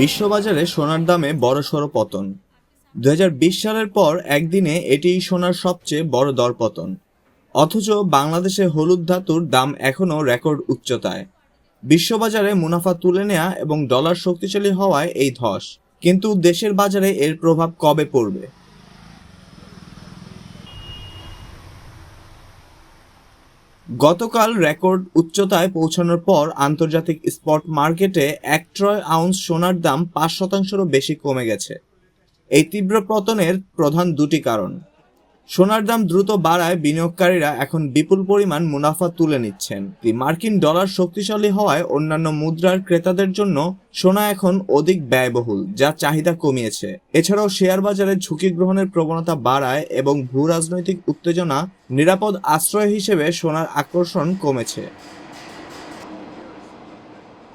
বিশ্ববাজারে সোনার দামে বড়সড় পতন। দু হাজার বিশ সালের পর একদিনে এটিই সোনার সবচেয়ে বড় দরপতন অথচ বাংলাদেশে হলুদ ধাতুর দাম এখনও রেকর্ড উচ্চতায়। বিশ্ববাজারে মুনাফা তুলে নেয়া এবং ডলার শক্তিশালী হওয়ায় এই ধস। কিন্তু দেশের বাজারে এর প্রভাব কবে পড়বে? গতকাল রেকর্ড উচ্চতায় পৌঁছানোর পর আন্তর্জাতিক স্পট মার্কেটে এক ট্রয় আউন্স সোনার দাম পাঁচ শতাংশেরও বেশি কমে গেছে। এই তীব্র পতনের প্রধান দুটি কারণ। সোনার দাম দ্রুত বাড়ায় বিনিয়োগকারীরা এখন বিপুল পরিমাণ মুনাফা তুলে নিচ্ছেন। মার্কিন ডলার শক্তিশালী হওয়ায় অন্যান্য মুদ্রার ক্রেতাদের জন্য সোনা এখন অধিক ব্যয়বহুল, যা চাহিদা কমিয়েছে। এছাড়াও শেয়ার বাজারে ঝুঁকি গ্রহণের প্রবণতা বাড়ায় এবং ভূ রাজনৈতিক উত্তেজনা নিরাপদ আশ্রয় হিসেবে সোনার আকর্ষণ কমেছে।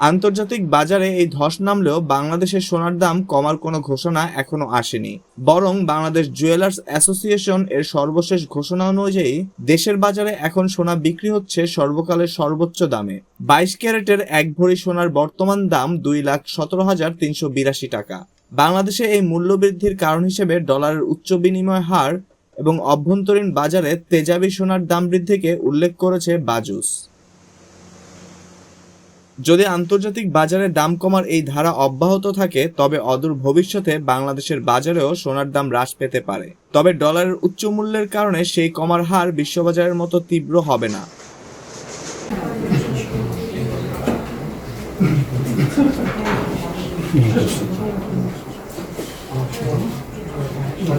আন্তর্জাতিক বাজারে এই ধস নামলেও বাংলাদেশের সোনার দাম কমার কোনো ঘোষণা এখনও আসেনি। বরং বাংলাদেশ জুয়েলার্স অ্যাসোসিয়েশন এর সর্বশেষ ঘোষণা অনুযায়ী দেশের বাজারে এখন সোনা বিক্রি হচ্ছে সর্বকালের সর্বোচ্চ দামে। বাইশ ক্যারেটের এক ভরি সোনার বর্তমান দাম দুই লাখ সতেরো হাজার তিনশো বিরাশি টাকা। বাংলাদেশে এই মূল্যবৃদ্ধির কারণ হিসেবে ডলারের উচ্চ বিনিময় হার এবং অভ্যন্তরীণ বাজারে তেজাবি সোনার দাম বৃদ্ধিকে উল্লেখ করেছে বাজুস। যদি আন্তর্জাতিক বাজারে দাম কমার এই ধারা অব্যাহত থাকে, তবে অদূর ভবিষ্যতে বাংলাদেশের বাজারেও সোনার দাম হ্রাস পেতে পারে তবে ডলারের উচ্চ মূল্যের কারণে সেই কমার হার বিশ্ববাজারের মতো তীব্র হবে না